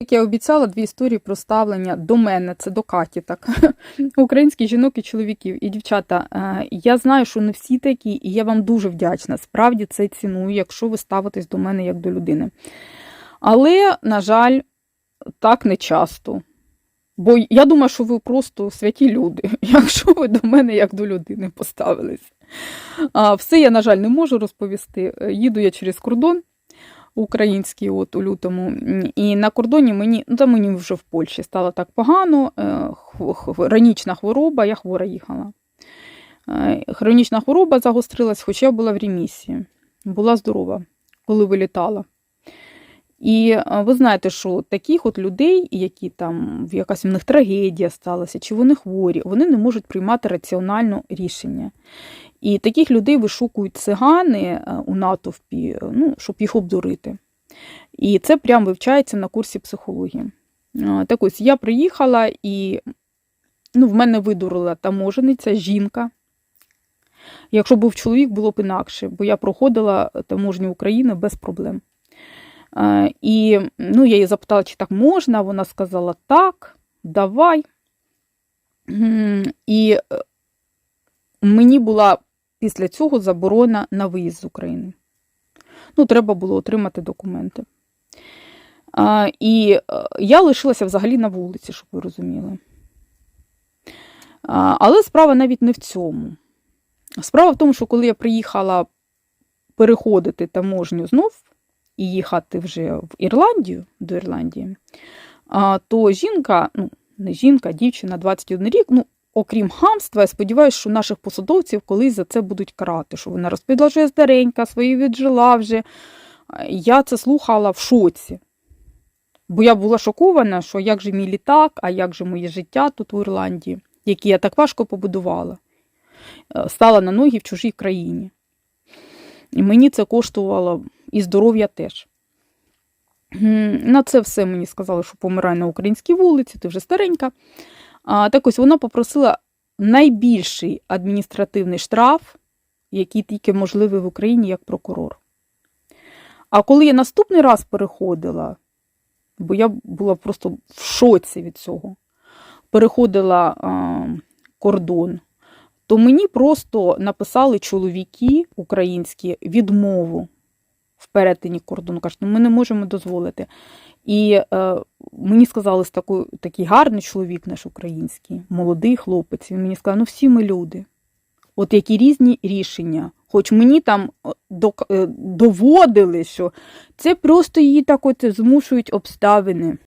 Як я обіцяла, дві історії про ставлення до мене, це до Каті, так українських жінок і чоловіків. І дівчата, е, я знаю, що не всі такі, і я вам дуже вдячна. Справді це ціную, якщо ви ставитесь до мене як до людини. Але, на жаль, так не часто. Бо я думаю, що ви просто святі люди, якщо ви до мене як до людини поставились. Все я, на жаль, не можу розповісти. Е, Їду я через кордон український от у лютому. І на кордоні мені, ну там мені вже в Польщі стало так погано. е, Хронічна хвороба, я хвора їхала. Е, Хронічна хвороба загострилась, хоча я була в ремісії. Була здорова, коли вилітала. І е, ви знаєте, що таких от людей, які там якась у них трагедія сталася, чи вони хворі, вони не можуть приймати раціональне рішення. І таких людей вишукують цигани е, у натовпі, е, ну, щоб їх обдурити. І це прям вивчається на курсі психології. Е, Так ось я приїхала і ну, в мене видурила таможениця, жінка. Якщо був чоловік, було б інакше, бо я проходила таможню України без проблем. І ну, я її запитала, чи так можна. Вона сказала так, давай. І мені була після цього заборона на виїзд з України. Ну, треба було отримати документи. А, і е, я лишилася взагалі на вулиці, щоб ви розуміли. А, але справа навіть не в цьому. Справа в тому, що коли я приїхала переходити таможню знов і їхати вже в Ірландію до Ірландії, а, то жінка, ну, не жінка, дівчина 21 рік, ну, окрім хамства, я сподіваюся, що наших посадовців колись за це будуть карати, що вона я старенька, свої віджила вже. Я це слухала в шоці. Бо я була шокована, що як же мій літак, а як же моє життя тут в Ірландії, які я так важко побудувала, Е, стала на ноги в чужій країні. І мені це коштувало і здоров'я теж. На це все мені сказали, що помирай на українській вулиці, ти вже старенька. Так ось вона попросила найбільший адміністративний штраф, який тільки можливий в Україні як прокурор. А коли я наступний раз переходила, бо я була просто в шоці від цього, переходила кордон, то мені просто написали чоловіки українські відмову в перетині кордону. Кажуть, ну ми не можемо дозволити. І е, мені сказали, що такий, гарний чоловік наш український, молодий хлопець. Він мені сказав, ну всі ми люди. От які різні рішення. Хоч мені там е, доводили, що це просто її так от змушують обставини.